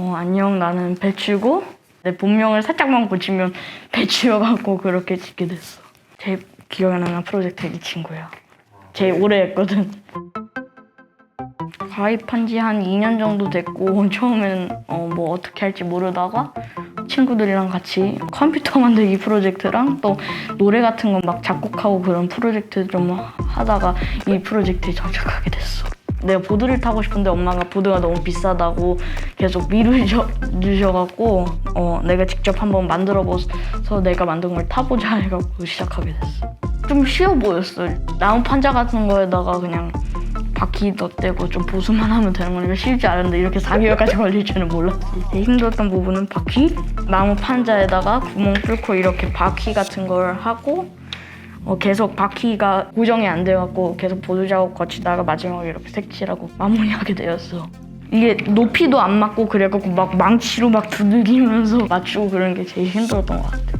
어, 안녕 나는 배추고 내 본명을 살짝만 고치면 배추여갖고 그렇게 짓게 됐어. 제일 기억에 나는 프로젝트 이 친구야. 제일 오래 했거든. 가입한 지 한 2년 정도 됐고 처음엔 어, 뭐 어떻게 할지 모르다가 친구들이랑 같이 컴퓨터 만들기 프로젝트랑 또 노래 같은 거 막 작곡하고 그런 프로젝트 좀 하다가 이 프로젝트에 정착하게 됐어. 내가 보드를 타고 싶은데 엄마가 보드가 너무 비싸다고 계속 미루셔갖고 어, 내가 직접 한번 만들어봐서 내가 만든 걸 타보자 해갖고 시작하게 됐어. 좀 쉬워 보였어. 나무 판자 같은 거에다가 그냥 바퀴 덧대고 좀 보수만 하면 되는 거니까 쉽지 않은데 이렇게 4개월까지 걸릴 줄은 몰랐지. 제일 힘들었던 부분은 바퀴? 나무 판자에다가 구멍 뚫고 이렇게 바퀴 같은 걸 하고 어, 계속 바퀴가 고정이 안 돼갖고 계속 보드 작업 거치다가 마지막에 이렇게 색칠하고 마무리하게 되었어. 이게 높이도 안 맞고 그래갖고 막 망치로 막 두들기면서 맞추고 그런 게 제일 힘들었던 것 같아.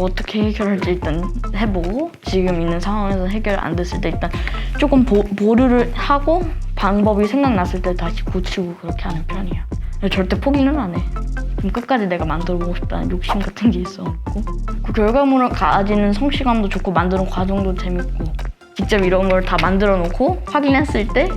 어떻게 해결할지 일단 해보고 지금 있는 상황에서 해결 안 됐을 때 일단 조금 보, 보류를 하고 방법이 생각났을 때 다시 고치고 그렇게 하는 편이야. 절대 포기는 안 해. 그럼 끝까지 내가 만들어보고 싶다는 욕심 같은 게 있어갖고 그 결과물을 가지는 성취감도 좋고 만드는 과정도 재밌고 직접 이런 걸 다 만들어 놓고 확인했을 때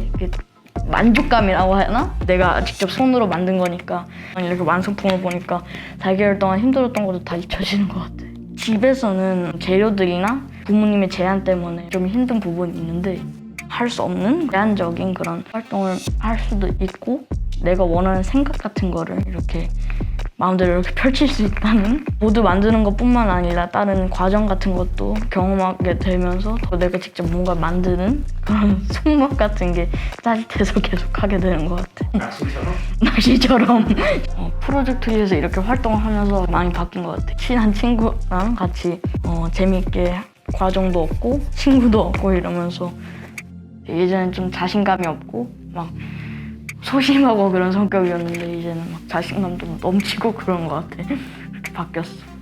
만족감이라고 하나? 내가 직접 손으로 만든 거니까 이렇게 완성품을 보니까 4개월 동안 힘들었던 것도 다 잊혀지는 것 같아. 집에서는 재료들이나 부모님의 제한 때문에 좀 힘든 부분이 있는데 할 수 없는 제한적인 그런 활동을 할 수도 있고 내가 원하는 생각 같은 거를 이렇게 마음대로 이렇게 펼칠 수 있다는 모두 만드는 것뿐만 아니라 다른 과정 같은 것도 경험하게 되면서 더 내가 직접 뭔가 만드는 그런 손맛 같은 게 짜릿해서 계속 하게 되는 것 같아. 낚시처럼? 낚시처럼 어, 프로젝트에서 이렇게 활동을 하면서 많이 바뀐 것 같아. 친한 친구랑 같이 어, 재미있게 과정도 얻고 친구도 얻고 이러면서 예전엔 좀 자신감이 없고 막 소심하고 그런 성격이었는데 이제는 막 자신감도 넘치고 그런 것 같아. 그렇게 바뀌었어.